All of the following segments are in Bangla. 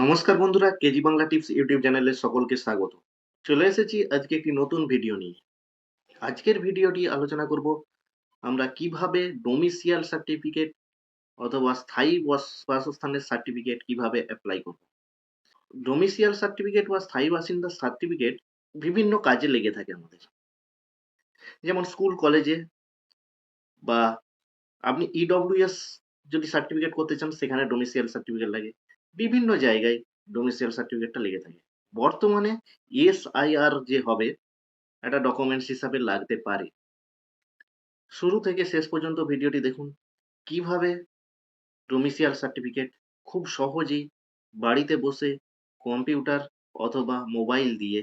নমস্কার বন্ধুরা, কেজি বাংলা টিপস ইউটিউব চ্যানেলে সকলকে স্বাগত। চলে এসেছি আজকে একটি নতুন ভিডিও নিয়ে। আজকের ভিডিওটি আলোচনা করব আমরা কীভাবে ডোমিসিয়াল সার্টিফিকেট অথবা স্থায়ী বাসস্থানের সার্টিফিকেট কীভাবে অ্যাপ্লাই করব। ডোমিসিয়াল সার্টিফিকেট বা স্থায়ী বাসিন্দার সার্টিফিকেট বিভিন্ন কাজে লেগে থাকে আমাদের। যেমন স্কুল, কলেজে বা আপনি ইডব্লিউএস যদি সার্টিফিকেট করতে চান, সেখানে ডোমিসিয়াল সার্টিফিকেট লাগে। বিভিন্ন জায়গায় ডোমিসিয়াল সার্টিফিকেটটা লেগে থাকে। বর্তমানে এসআইআর যে হবে, একটা ডকুমেন্টস হিসাবে লাগতে পারে। শুরু থেকে শেষ পর্যন্ত ভিডিওটি দেখুন। কীভাবে ডোমিসিয়াল সার্টিফিকেট খুব সহজেই বাড়িতে বসে কম্পিউটার অথবা মোবাইল দিয়ে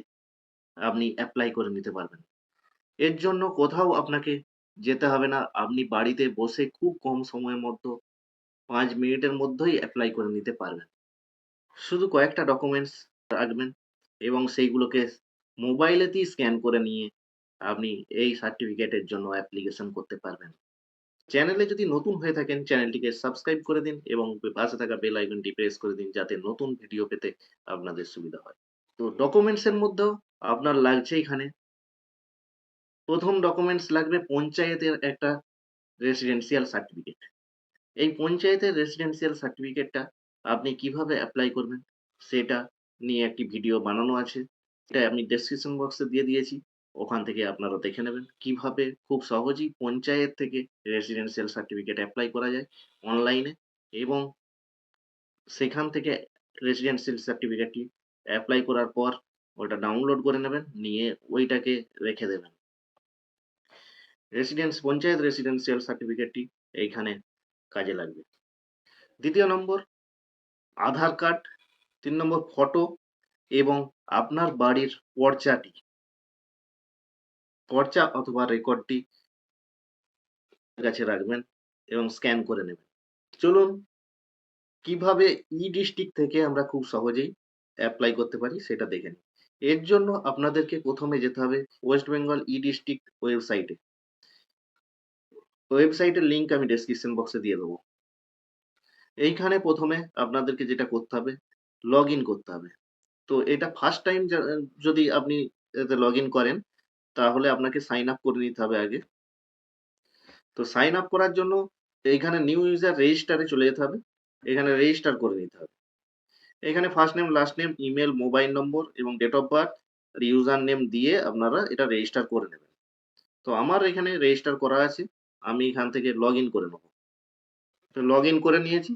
আপনি অ্যাপ্লাই করে নিতে পারবেন। এর জন্য কোথাও আপনাকে যেতে হবে না। আপনি বাড়িতে বসে খুব কম সময়ের মধ্যে, পাঁচ মিনিটের মধ্যেই অ্যাপ্লাই করে নিতে পারবেন। শুধু কয়েকটা ডকুমেন্টস রাখবেন এবং সেইগুলোকে মোবাইলেতেই স্ক্যান করে নিয়ে আপনি এই সার্টিফিকেটের জন্য অ্যাপ্লিকেশন করতে পারবেন। চ্যানেলে যদি নতুন হয়ে থাকেন চ্যানেলটিকে সাবস্ক্রাইব করে দিন এবং পাশে থাকা বেল আইকনটি প্রেস করে দিন যাতে নতুন ভিডিও পেতে আপনাদের সুবিধা হয়। তো ডকুমেন্টসের মধ্যেও আপনার লাগছে এখানে। প্রথম ডকুমেন্টস লাগবে পঞ্চায়েতের একটা রেসিডেন্সিয়াল সার্টিফিকেট এই পঞ্চায়েতের রেসিডেন্সিয়াল সার্টিফিকেটটা আপনি কীভাবে অ্যাপ্লাই করবেন? সেটা নিয়ে একটি ভিডিও বানানো আছে। এটা আমি ডেসক্রিপশন বক্সে দিয়ে দিয়েছি। ওখান থেকে আপনারা দেখে নেবেন কীভাবে খুব সহজেই পঞ্চায়েত থেকে রেসিডেন্সিয়াল সার্টিফিকেট অ্যাপ্লাই করা যায় অনলাইনে এবং সেখান থেকে রেসিডেন্সিয়াল সার্টিফিকেটটি অ্যাপ্লাই করার পর ওটা ডাউনলোড করে নেবেন, নিয়ে ওইটাকে রেখে দেবেন। রেসিডেন্স পঞ্চায়েত রেসিডেন্সিয়াল সার্টিফিকেটটি এইখানে কাজে লাগবে। দ্বিতীয় নম্বর আধার কার্ড, তিন নম্বর ফটো এবং আপনার বাড়ির পর্চাটি। পর্চা অথবা রেকর্ডটি কাছে রাখবেন এবং স্ক্যান করে নেবেন। চলুন, কীভাবে ই ডিস্ট্রিক্ট থেকে আমরা খুব সহজেই অ্যাপ্লাই করতে পারি সেটা দেখে নিই। এর জন্য আপনাদেরকে প্রথমে যেতে হবে ওয়েস্ট বেঙ্গল ই ডিস্ট্রিক্ট ওয়েবসাইটে। ওয়েবসাইটের লিংক আমি ডেসক্রিপশন বক্সে দিয়ে দেবো। এইখানে প্রথমে আপনাদেরকে যেটা করতে হবে লগ করতে হবে। তো এটা ফার্স্ট টাইম যদি আপনি এতে লগ করেন, তাহলে আপনাকে সাইন আপ করে নিতে হবে আগে। তো সাইন আপ করার জন্য এইখানে নিউ ইউজার রেজিস্টারে চলে যেতে হবে। এখানে রেজিস্টার করে নিতে হবে। এখানে first name last name email mobile number এবং date of birth user name দিয়ে আপনারা এটা রেজিস্টার করে নেবেন। তো আমার এখানে রেজিস্টার করা আছে, আমি এখান থেকে লগ করে নেব। তো লগ করে নিয়েছি।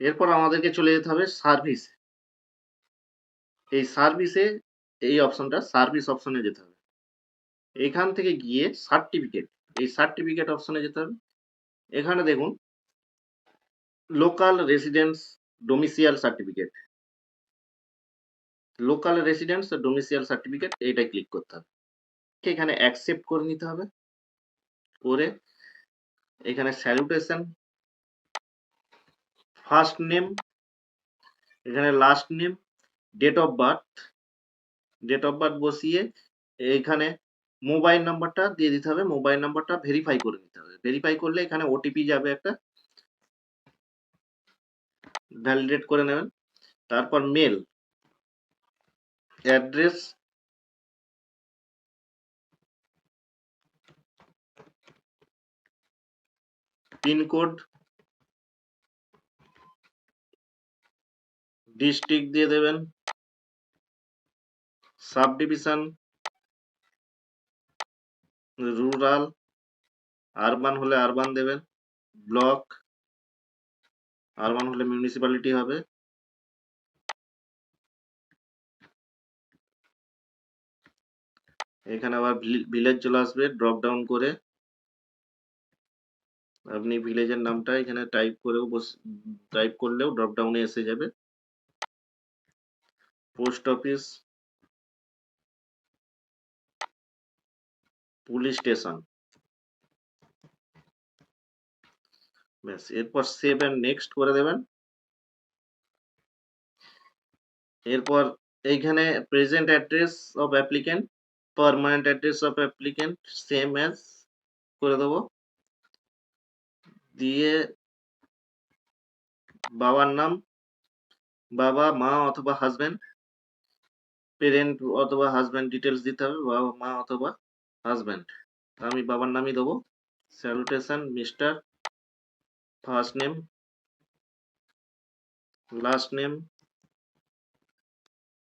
এরপর আমাদেরকে চলে যেতে হবে সার্ভিস এই সার্ভিসে এই অপশনটা সার্ভিস অপশনে যেতে হবে। এখান থেকে গিয়ে সার্টিফিকেট এই সার্টিফিকেট অপশনে যেতে হবে। এখানে দেখুন local residence domicile certificate local residence domicile certificate এইটাই ক্লিক করতে হবে। এখানে অ্যাকসেপ্ট করে নিতে হবে। করে এখানে স্যালুটেশন ফার্স্ট নেম এখানে last name date of birth date of birth বসিয়ে এখানে মোবাইল নাম্বারটা দিয়ে দিতে হবে। মোবাইল নাম্বারটা ভেরিফাই করে নিতে হবে। ভেরিফাই করলে এখানে ওটিপি যাবে একটা। ভ্যালিডেট করে নেবেন। তারপর মেল অ্যাড্রেস পিনকোড ডিস্ট্রিক্ট দিয়ে দেবেন। সাব ডিভিশন রুরাল, আরবান হলে আরবান দেবেন, ব্লক, আরবান হলে মিউনিসিপ্যালিটি হবে। এখানে আবার ভিলেজ চলে আসবে ড্রপ ডাউন করে। আপনি ভিলেজের নামটা এখানে টাইপ করেও টাইপ করলেও ড্রপ ডাউনে এসে যাবে। Post office, police station. ব্যাস, এরপর সেভ অ্যান্ড নেক্সট করে দেবেন। এরপর এইখানে present address of applicant permanent address of applicant same as করে দেবো। দিয়ে বাবার নাম, বাবা, মা অথবা হাজব্যান্ড পেরেন্ট অথবা হাজব্যান্ড ডিটেলস দিতে হবে, বাবা মা অথবা হাজব্যান্ড আমি বাবার নামই দেবো। Salutation mister first name last name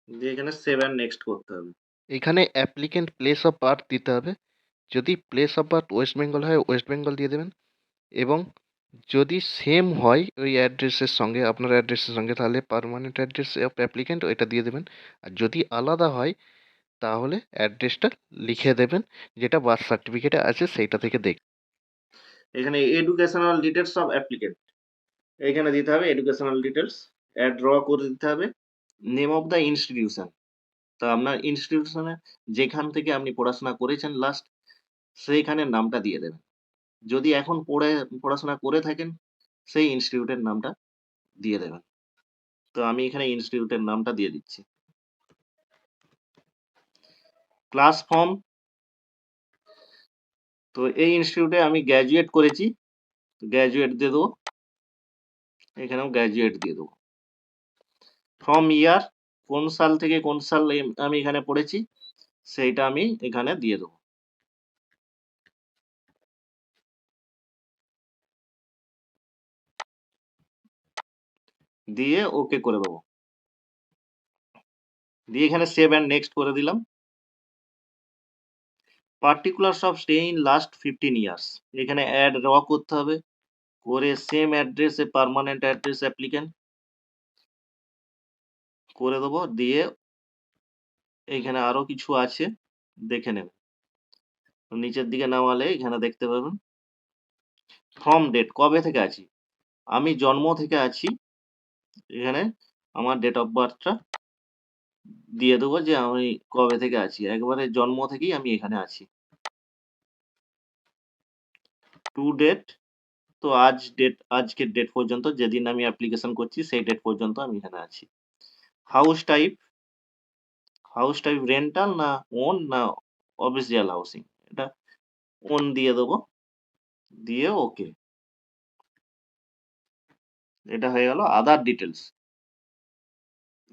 দিয়ে এখানে সেভ অ্যান্ড নেক্সট করতে হবে। এখানে অ্যাপ্লিকেন্ট প্লেস অফ বার্থ দিতে হবে। যদি place of birth West Bengal হয় ওয়েস্ট বেঙ্গল দিয়ে দেবেন। এবং যদি সেম হয় ওই অ্যাড্রেসের সঙ্গে, আপনার অ্যাড্রেসের সঙ্গে, তাহলে পারমানেন্ট অ্যাড্রেস অফ অ্যাপ্লিকেন্ট ওইটা দিয়ে দেবেন। আর যদি আলাদা হয়, তাহলে অ্যাড্রেসটা লিখে দেবেন, যেটা বার্থ সার্টিফিকেটে আছে সেইটা থেকে দেখ। এখানে এডুকেশনাল ডিটেলস অফ অ্যাপ্লিকেন্ট এখানে দিতে হবে এডুকেশনাল ডিটেলস অ্যাড ড্র করে দিতে হবে নেম অফ দ্য ইনস্টিটিউশন তো আপনার ইনস্টিটিউশনে যেখান থেকে আপনি পড়াশোনা করেছেন লাস্ট সেইখানের নামটা দিয়ে দেবেন। যদি এখন পড়ে, পড়াশোনা করে থাকেন, সেই ইনস্টিটিউটের নামটা দিয়ে দেবেন। তো আমি এখানে ইনস্টিটিউটের নামটা দিয়ে দিচ্ছি। ক্লাস ফর্ম তো এই ইনস্টিটিউটে আমি গ্র্যাজুয়েট করেছি। গ্র্যাজুয়েট দিয়ে দেবো। এখানেও গ্র্যাজুয়েট দিয়ে দেবো। ফ্রম ইয়ার কোন সাল থেকে কোন সাল আমি এখানে পড়েছি, সেইটা আমি এখানে দিয়ে দেবো। দিয়ে ওকে করে দেবো। দিয়ে এখানে সেভ অ্যান্ড নেক্সট করে দিলাম। Particulars of stay in last fifteen years এখানে অ্যাড র করতে হবে। করে সেম অ্যাড্রেসে পার্মানেন্ট অ্যাড্রেস অ্যাপ্লিকেন্ট করে দেবো। দিয়ে এখানে আরও কিছু আছে, দেখে নেবেন নিচের দিকে নামালে এখানে দেখতে পাবেন। ফ্রম ডেট কবে থেকে আছি? আমি জন্ম থেকে আছি এখানে আমার ডেট অফ বার্থটা দিয়ে দেবো যে আমি কবে থেকে আছি। একবারে জন্ম থেকেই আমি এখানে আছি। টু ডেট তো আজ ডেট আজকের ডেট পর্যন্ত যেদিন আমি অ্যাপ্লিকেশন করছি, সেই ডেট পর্যন্ত আমি এখানে আছি। House type house type rental না ওন না অফিসিয়াল হাউসিং এটা ওন দিয়ে দেবো। দিয়ে ওকে এটা হয়ে গেল other details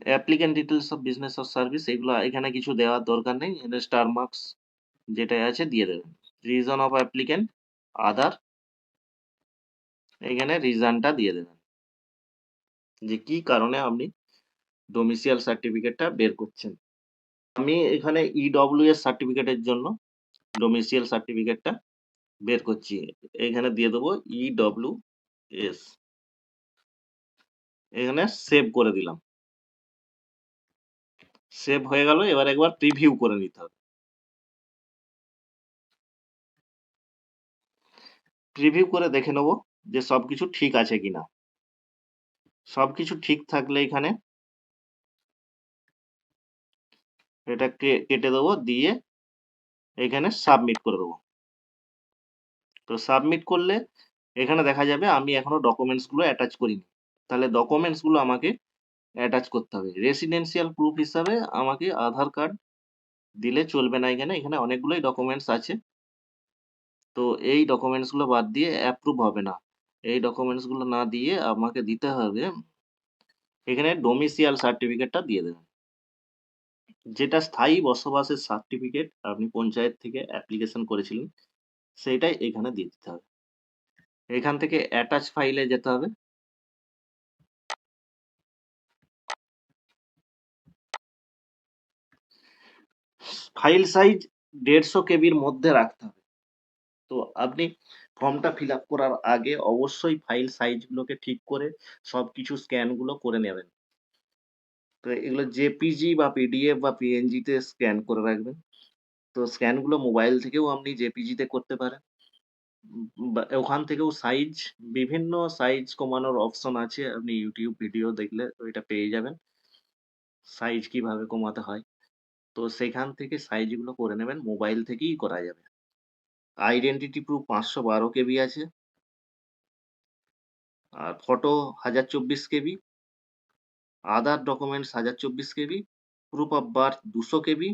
applicant details of business of service এগুলো এখানে কিছু দেওয়ার দরকার নেই। এটা স্টার মার্কস যেটাই আছে দিয়ে দেবেন রিজন অফ অ্যাপ্লিকেন্ট আদার এখানে রিজনটা দিয়ে দেবেন। যে কি কারণে আপনি ডোমিসিয়াল সার্টিফিকেটটা বের করছেন। আমি এখানে ইডব্লিউএস সার্টিফিকেটের জন্য ডোমিসিয়াল সার্টিফিকেটটা বের করছি। এখানে দিয়ে দেবো ইডব্লিউ এস এখানে সেভ করে দিলাম। সেভ হয়ে গেল, এবার একবার প্রিভিউ করে নিতে হবে। প্রিভিউ করে দেখে নেব যে সবকিছু ঠিক আছে কিনা। সবকিছু ঠিক থাকলে এখানে এটা কেটে দেবো, দিয়ে এখানে সাবমিট করে দেবো। তো সাবমিট করলে এখানে দেখা যাবে আমি এখনও ডকুমেন্টসগুলো অ্যাটাচ করিনি। তাহলে ডকুমেন্টসগুলো আমাকে অ্যাটাচ করতে হবে। রেসিডেন্সিয়াল প্রুফ হিসাবে আমাকে আধার কার্ড দিলে চলবে না এখানে। এখানে অনেকগুলোই ডকুমেন্টস আছে। তো এই ডকুমেন্টসগুলো বাদ দিয়ে অ্যাপ্রুভ হবে না। এই ডকুমেন্টসগুলো না দিয়ে আমাকে দিতে হবে। এখানে ডোমিসিয়াল সার্টিফিকেটটা দিয়ে দেবেন। যেটা স্থায়ী বসবাসের সার্টিফিকেট আপনি পঞ্চায়েত থেকে অ্যাপ্লিকেশন করেছিলেন, সেইটাই এখানে দিয়ে দিতে হবে। এখান থেকে অ্যাটাচ ফাইলে যেতে হবে। ফাইল সাইজ দেড়শো কেবির মধ্যে রাখতে হবে। তো আপনি ফর্মটা ফিল আপ করার আগে অবশ্যই ফাইল সাইজগুলোকে ঠিক করে সবকিছু স্ক্যানগুলো করে নেবেন। তো এগুলো জেপিজি বা পিডিএফ বা পিএনজিতে স্ক্যান করে রাখবেন। তো স্ক্যানগুলো মোবাইল থেকেও আপনি জেপিজিতে করতে পারেন। ওখান থেকেও সাইজ, বিভিন্ন সাইজ কমানোর অপশন আছে। আপনি ইউটিউব ভিডিও দেখলে ওইটা পেয়ে যাবেন। সাইজ কীভাবে কমাতে হয়। তো সেখান থেকে সাইজগুলো করে নেবেন মোবাইল থেকেই করা যাবে। আইডেন্টিটি প্রুফ পাঁচশো বারো কেবি আছে। আর ফটো হাজার চব্বিশ কেবি। আদার ডকুমেন্টস হাজার চব্বিশ কেবি। প্রুফ অফ বার্থ দুশো কেবি।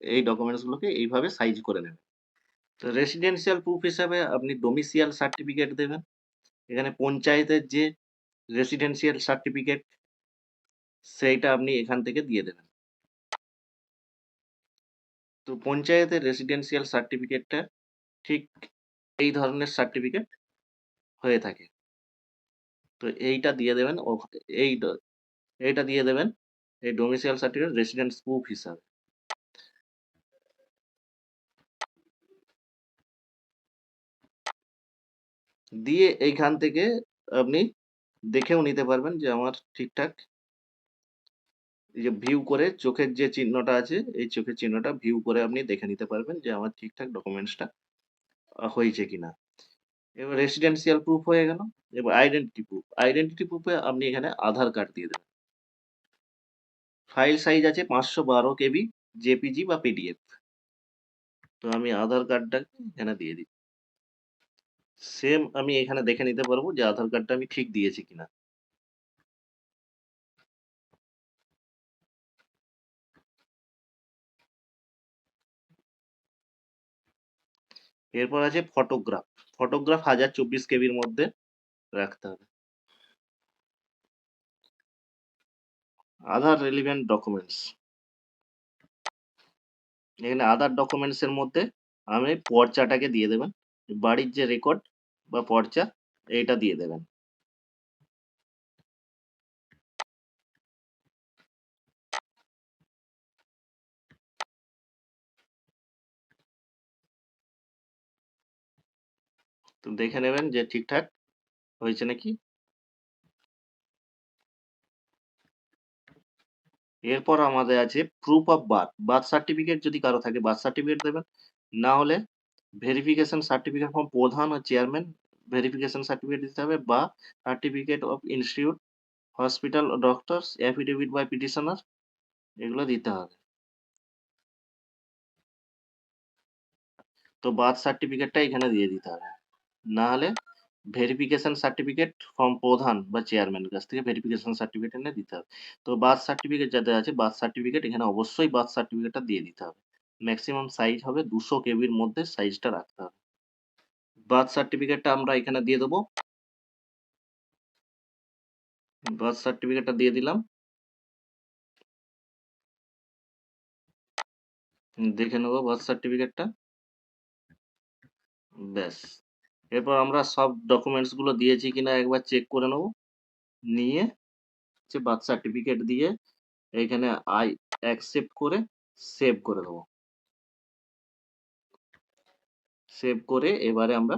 এই ডকুমেন্টসগুলোকে এইভাবে সাইজ করে নেবেন। তো রেসিডেন্সিয়াল প্রুফ হিসাবে আপনি ডোমিসিয়াল সার্টিফিকেট দেবেন। এখানে পঞ্চায়েতের যে রেসিডেন্সিয়াল সার্টিফিকেট সেইটা আপনি এখান থেকে দিয়ে দেবেন। তো পঞ্চায়েতের রেসিডেন্সিয়াল সার্টিফিকেটটা ঠিক এই ধরনের সার্টিফিকেট হয়ে থাকে। তো এইটা দিয়ে দেবেন এই এইটা দিয়ে দেবেন এই ডোমিসাইল সার্টিফিকেট রেসিডেন্স প্রুফ হিসাবে। দিয়ে এইখান থেকে আপনি দেখেও নিতে পারবেন যে আমার ঠিকঠাক যে ভিউ করে চোখের যে চিহ্নটা আছে, এই চোখের চিহ্নটা ভিউ করে আপনি দেখে নিতে পারবেন যে আমার ঠিকঠাক ডকুমেন্টসটা হয়েছে কিনা। এবার রেসিডেন্সিয়াল প্রুফ হয়ে গেল। এবার আইডেন্টিটি প্রুফ। আইডেন্টিটি প্রুফে আপনি এখানে আধার কার্ড দিয়ে দেবেন। ফাইল সাইজ আছে ৫১২ কেবি, জেপিজি বা পিডিএফ। তো আমি আধার কার্ডটা এখানে দিয়ে দিই। সেম আমি এখানে দেখে নিতে পারব যে আধার কার্ডটা আমি ঠিক দিয়েছি কিনা। এরপর আছে ফটোগ্রাফ। ফটোগ্রাফ ১০২৪ কেবির মধ্যে রাখতে হবে। Aadhaar relevant documents. এখানে আধার ডকুমেন্টস এর মধ্যে আমি পর্চাটাকে দিয়ে দেবেন। বাড়ির যে রেকর্ড বা পর্চা, এইটা দিয়ে দেবেন। তো দেখে নেবেন যে ঠিকঠাক হয়েছে নাকি। এরপর আমাদের আছে proof of birth. Birth certificate যদি কারও থাকে বার্থ সার্টিফিকেট দেবেন। না হলে ভেরিফিকেশন সার্টিফিকেট ফ্রম প্রধান ও চেয়ারম্যান ভেরিফিকেশন সার্টিফিকেট দিতে হবে বা সার্টিফিকেট অফ ইনস্টিটিউট, হসপিটাল ও ডক্টরস, অ্যাফিডেভিট বাই পিটিশনার এগুলো দিতে হবে। তো বার্থ সার্টিফিকেটটা এখানে দিয়ে দিতে হবে। না হলে ভেরিফিকেশন সার্টিফিকেট ফ্রম প্রধান বা চেয়ারম্যানের কাছ থেকে ভেরিফিকেশন সার্টিফিকেট এনে দিতে হবে। তো বার্থ সার্টিফিকেট যাদের আছে বার্থ সার্টিফিকেট এখানে অবশ্যই বার্থ সার্টিফিকেটটা দিয়ে দিতে হবে। ম্যাক্সিমাম সাইজ হবে ২০০ কেবির মধ্যে সাইজটা রাখতে হবে। বার্থ সার্টিফিকেটটা আমরা এখানে দিয়ে দেবো। বার্থ সার্টিফিকেটটা দিয়ে দিলাম। দেখে নেব বার্থ সার্টিফিকেটটা। ব্যাস। এরপর আমরা সব ডকুমেন্টসগুলো দিয়েছি কিনা একবার চেক করে নেব। নিয়ে হচ্ছে বার্থ সার্টিফিকেট দিয়ে এইখানে আই অ্যাকসেপ্ট করে সেভ করে দেবো। সেভ করে এবারে আমরা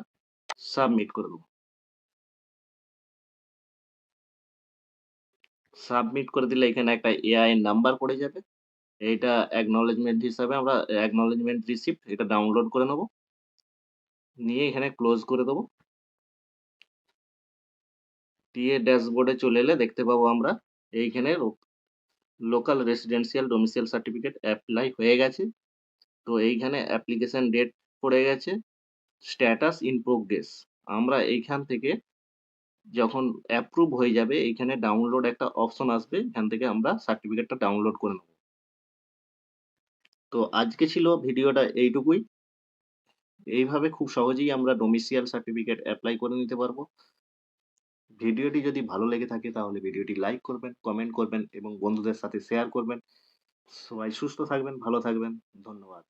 সাবমিট করে দেবো। সাবমিট করে দিলে এখানে একটা এআই নাম্বার পড়ে যাবে। এইটা অ্যাকনলেজমেন্ট হিসাবে আমরা অ্যাকনলেজমেন্ট রিসিপ্ট এটা ডাউনলোড করে নেব। নিয়ে এখানে ক্লোজ করে দেবো। দিয়ে ড্যাশবোর্ডে চলে এলে দেখতে পাবো আমরা এইখানে local residential domicile certificate apply হয়ে গেছে। তো এইখানে অ্যাপ্লিকেশন ডেট পড়ে গেছে। Status in progress. আমরা এইখান থেকে যখন অ্যাপ্রুভ হয়ে যাবে, এইখানে ডাউনলোড একটা অপশন আসবে। এখান থেকে আমরা সার্টিফিকেটটা ডাউনলোড করে নেব। তো আজকে ছিল ভিডিওটা এইটুকুই। এইভাবে খুব সহজেই আমরা ডোমিসিয়াল সার্টিফিকেট অ্যাপ্লাই করে নিতে পারব। ভিডিওটি যদি ভালো লেগে থাকে তাহলে ভিডিওটি লাইক করবেন, কমেন্ট করবেন এবং বন্ধুদের সাথে শেয়ার করবেন। সবাই সুস্থ থাকবেন, ভালো থাকবেন। ধন্যবাদ।